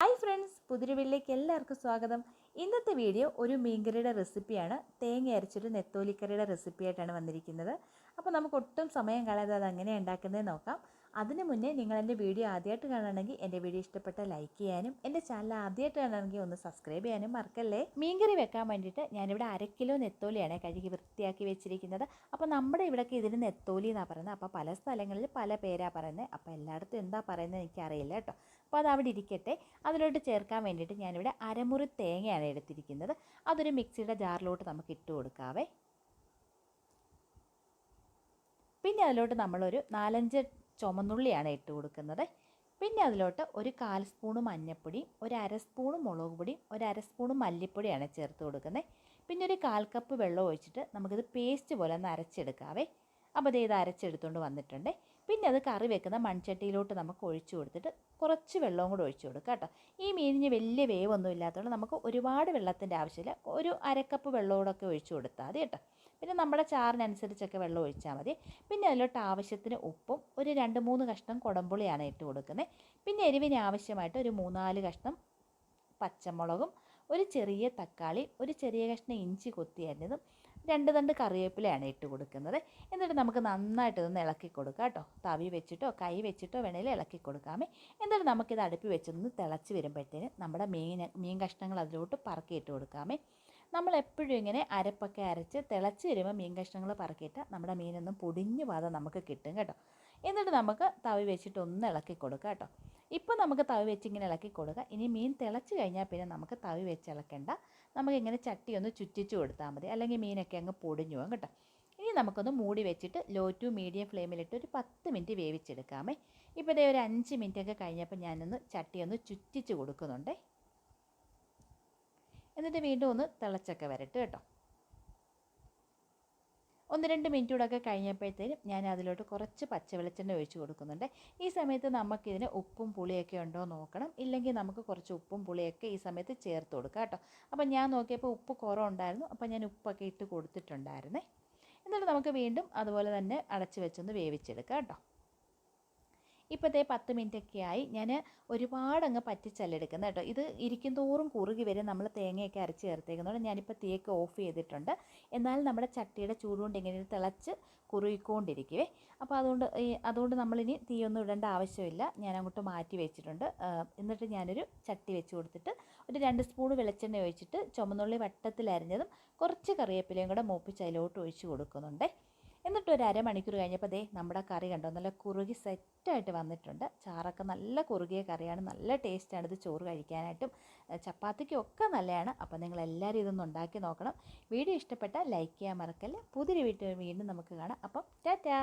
Hi friends പുതിരുവിലേക്ക് എല്ലാവർക്കും സ്വാഗതം. ഇന്നത്തെ വീഡിയോ ഒരു മീൻകറിയുടെ റെസിപ്പിയാണ്. തേങ്ങ അരച്ചൊരു നെത്തോലിക്കറിയുടെ റെസിപ്പിയായിട്ടാണ് വന്നിരിക്കുന്നത്. അപ്പോൾ നമുക്ക് ഒട്ടും സമയം കളയാതെ അത് അങ്ങനെ ഉണ്ടാക്കുന്നതെന്ന് നോക്കാം. അതിന് മുന്നേ നിങ്ങൾ എന്റെ വീഡിയോ ആദ്യമായിട്ട് കാണണമെങ്കിൽ എന്റെ വീഡിയോ ഇഷ്ടപ്പെട്ട ലൈക്ക് ചെയ്യാനും എന്റെ ചാനൽ ആദ്യമായിട്ട് കാണണമെങ്കിൽ ഒന്ന് സബ്സ്ക്രൈബ് ചെയ്യാനും മറക്കല്ലേ? മീൻകറി വെക്കാൻ വേണ്ടിയിട്ട് ഞാനിവിടെ അര കിലോ നെത്തോലിയാണ് കഴുകി വൃത്തിയാക്കി വെച്ചിരിക്കുന്നത്. അപ്പോൾ നമ്മുടെ ഇവിടെയൊക്കെ ഇതിന് നെത്തോലി എന്നാണ് പറയുന്നത്. അപ്പോൾ പല സ്ഥലങ്ങളിൽ പല പേരാണ് പറയുന്നത്. അപ്പോൾ എല്ലായിടത്തും എന്താ പറയുന്നത് എനിക്കറിയില്ല കേട്ടോ. അപ്പോൾ അത് അവിടെ ഇരിക്കട്ടെ. അതിലോട്ട് ചേർക്കാൻ വേണ്ടിയിട്ട് ഞാനിവിടെ അരമുറി തേങ്ങയാണ് എടുത്തിരിക്കുന്നത്. അതൊരു മിക്സിയുടെ ജാറിലോട്ട് നമുക്ക് ഇട്ട് കൊടുക്കാവേ. പിന്നെ അതിലോട്ട് നമ്മളൊരു നാലഞ്ച് ചുമന്നുള്ളിയാണ് ഇട്ട് കൊടുക്കുന്നത്. പിന്നെ അതിലോട്ട് ഒരു കാൽ സ്പൂണ് മഞ്ഞൾപ്പൊടി ഒരു അര സ്പൂണ് മുളക് പൊടിയും ഒരു അര സ്പൂണ് മല്ലിപ്പൊടിയാണ് ചേർത്ത് കൊടുക്കുന്നത്. പിന്നെ ഒരു കാൽ കപ്പ് വെള്ളം ഒഴിച്ചിട്ട് നമുക്കിത് പേസ്റ്റ് പോലെ ഒന്ന് അരച്ചെടുക്കാവേ. അപ്പോൾ ഇത് അരച്ചെടുത്തുകൊണ്ട് വന്നിട്ടുണ്ട്. പിന്നെ അത് കറി വെക്കുന്ന മൺചട്ടിയിലോട്ട് നമുക്ക് ഒഴിച്ചു കൊടുത്തിട്ട് കുറച്ച് വെള്ളവും കൂടെ ഒഴിച്ചു കൊടുക്കുക കേട്ടോ. ഈ മീനിന് വലിയ വേവൊന്നും ഇല്ലാത്തതുകൊണ്ട് നമുക്ക് ഒരുപാട് വെള്ളത്തിന്റെ ആവശ്യമില്ല. ഒരു അരക്കപ്പ് വെള്ളമോടൊക്കെ ഒഴിച്ചു കൊടുത്താൽ മതി കേട്ടോ. പിന്നെ നമ്മുടെ ചാറിനനുസരിച്ചൊക്കെ വെള്ളം ഒഴിച്ചാൽ മതി. പിന്നെ അതിലോട്ട് ആവശ്യത്തിന് ഉപ്പും ഒരു രണ്ട് മൂന്ന് കഷ്ണം കുടംപുളിയാണ് ഇട്ട് കൊടുക്കുന്നത്. പിന്നെ എരിവിന് ആവശ്യമായിട്ട് ഒരു മൂന്നാൽ കഷ്ണം പച്ചമുളകും ഒരു ചെറിയ തക്കാളി ഒരു ചെറിയ കഷ്ണം ഇഞ്ചി കൊത്തി അരിഞ്ഞതും രണ്ട് തണ്ട് കറിവേപ്പിലയാണ് ഇട്ട് കൊടുക്കുന്നത്. എന്നിട്ട് നമുക്ക് നന്നായിട്ട് ഇതൊന്ന് ഇളക്കി കൊടുക്കാം കേട്ടോ. തവി വെച്ചിട്ടോ കൈ വെച്ചിട്ടോ വേണേലും ഇളക്കി കൊടുക്കാമേ. എന്നിട്ട് നമുക്കിത് അടുപ്പി വെച്ചൊന്ന് തിളച്ച് വരുമ്പോഴത്തേന് നമ്മുടെ മീൻ മീൻ കഷ്ണങ്ങൾ അതിലോട്ട് പറക്കി ഇട്ട് കൊടുക്കാമേ. നമ്മൾ എപ്പോഴും ഇങ്ങനെ അരപ്പൊക്കെ അരച്ച് തിളച്ച് വരുമ്പോൾ മീൻ കഷ്ണങ്ങൾ പറക്കിയിട്ട് നമ്മുടെ മീനൊന്നും പൊടിഞ്ഞു പാത നമുക്ക് കിട്ടും കേട്ടോ. എന്നിട്ട് നമുക്ക് തവി വെച്ചിട്ട് ഒന്ന് ഇളക്കി കൊടുക്കാം കേട്ടോ. ഇപ്പോൾ നമുക്ക് തവി വെച്ച് ഇങ്ങനെ ഇളക്കി കൊടുക്കുക. ഇനി മീൻ തിളച്ച് കഴിഞ്ഞാൽ പിന്നെ നമുക്ക് തവി വെച്ച് ഇളക്കേണ്ട. നമുക്ക് ഇങ്ങനെ ചട്ടി ഒന്ന് ചുറ്റിച്ച് കൊടുത്താൽ മതി. അല്ലെങ്കിൽ മീനൊക്കെ അങ്ങ് പൊടിഞ്ഞു പോകും കേട്ടോ. ഇനി നമുക്കൊന്ന് മൂടി വെച്ചിട്ട് ലോ ടു മീഡിയം ഫ്ലെയിമിലിട്ട് ഒരു പത്ത് മിനിറ്റ് വേവിച്ചെടുക്കാമേ ഇപ്പോൾ ഇതേ ഒരു അഞ്ച് മിനിറ്റൊക്കെ കഴിഞ്ഞപ്പോൾ ഞാനൊന്ന് ചട്ടി ഒന്ന് ചുറ്റിച്ച് കൊടുക്കുന്നുണ്ടേ. എന്നിട്ട് വീണ്ടും ഒന്ന് തിളച്ചൊക്കെ വരട്ടെ കേട്ടോ. ഒന്ന് രണ്ട് മിനിറ്റ് കൂടെ ഒക്കെ കഴിഞ്ഞപ്പോഴത്തേനും ഞാൻ അതിലോട്ട് കുറച്ച് പച്ച വെളിച്ചെണ്ണ ഒഴിച്ച് കൊടുക്കുന്നുണ്ട്. ഈ സമയത്ത് നമുക്കിതിന് ഉപ്പും പുളിയൊക്കെ ഉണ്ടോ നോക്കണം. ഇല്ലെങ്കിൽ നമുക്ക് കുറച്ച് ഉപ്പും പുളിയൊക്കെ ഈ സമയത്ത് ചേർത്ത് കൊടുക്കാം കേട്ടോ. അപ്പം ഞാൻ നോക്കിയപ്പോൾ ഉപ്പ് കുറവുണ്ടായിരുന്നു. അപ്പം ഞാൻ ഉപ്പൊക്കെ ഇട്ട് കൊടുത്തിട്ടുണ്ടായിരുന്നേ. എന്നിട്ട് നമുക്ക് വീണ്ടും അതുപോലെ തന്നെ അടച്ച് വെച്ചൊന്ന് വേവിച്ചെടുക്കാം കേട്ടോ. ഇപ്പോഴത്തെ പത്ത് മിനിറ്റൊക്കെ ആയി ഞാൻ ഒരുപാട് അങ്ങ് പറ്റി എടുക്കുന്നത് കേട്ടോ. ഇത് ഇരിക്കും തോറും കുറുകി വരെ. നമ്മൾ തേങ്ങയൊക്കെ അരച്ച് ചേർത്തേക്കുന്നതുകൊണ്ട് ഞാനിപ്പോൾ തീയൊക്കെ ഓഫ് ചെയ്തിട്ടുണ്ട്. എന്നാൽ നമ്മുടെ ചട്ടിയുടെ ചൂടുകൊണ്ട് ഇങ്ങനെ തിളച്ച് കുറുകിക്കൊണ്ടിരിക്കുവേ. അപ്പോൾ അതുകൊണ്ട് അതുകൊണ്ട് നമ്മളിനി തീയൊന്നും ഇടേണ്ട ആവശ്യമില്ല. ഞാൻ അങ്ങോട്ട് മാറ്റി വെച്ചിട്ടുണ്ട്. എന്നിട്ട് ഞാനൊരു ചട്ടി വെച്ച് കൊടുത്തിട്ട് ഒരു രണ്ട് സ്പൂൺ വെളിച്ചെണ്ണ ഒഴിച്ചിട്ട് ചുമന്നുള്ളി വട്ടത്തിൽ അരിഞ്ഞതും കുറച്ച് കറിവേപ്പിലയും കൂടെ മൂപ്പിച്ച് അതിലോട്ട് ഒഴിച്ച് കൊടുക്കുന്നുണ്ടേ. ഒരു അരമണിക്കൂർ കഴിഞ്ഞപ്പോൾ ദേ നമ്മുടെ കറി കണ്ടോ? നല്ല കുറുകി സെറ്റായിട്ട് വന്നിട്ടുണ്ട്. ചാറൊക്കെ നല്ല കുറുകിയ കറിയാണ്. നല്ല ടേസ്റ്റാണ്. ഇത് ചോറ് കഴിക്കാനായിട്ടും ചപ്പാത്തിക്കും ഒക്കെ നല്ലതാണ്. അപ്പോൾ നിങ്ങൾ എല്ലാവരും ഇതൊന്ന് ഉണ്ടാക്കി നോക്കണം. വീഡിയോ ഇഷ്ടപ്പെട്ടാൽ ലൈക്ക് ചെയ്യാൻ മറക്കല്ലേ. പുതിയൊരു വീട്ടിൽ വീണ്ടും നമുക്ക് കാണാം. അപ്പം ടാറ്റാ!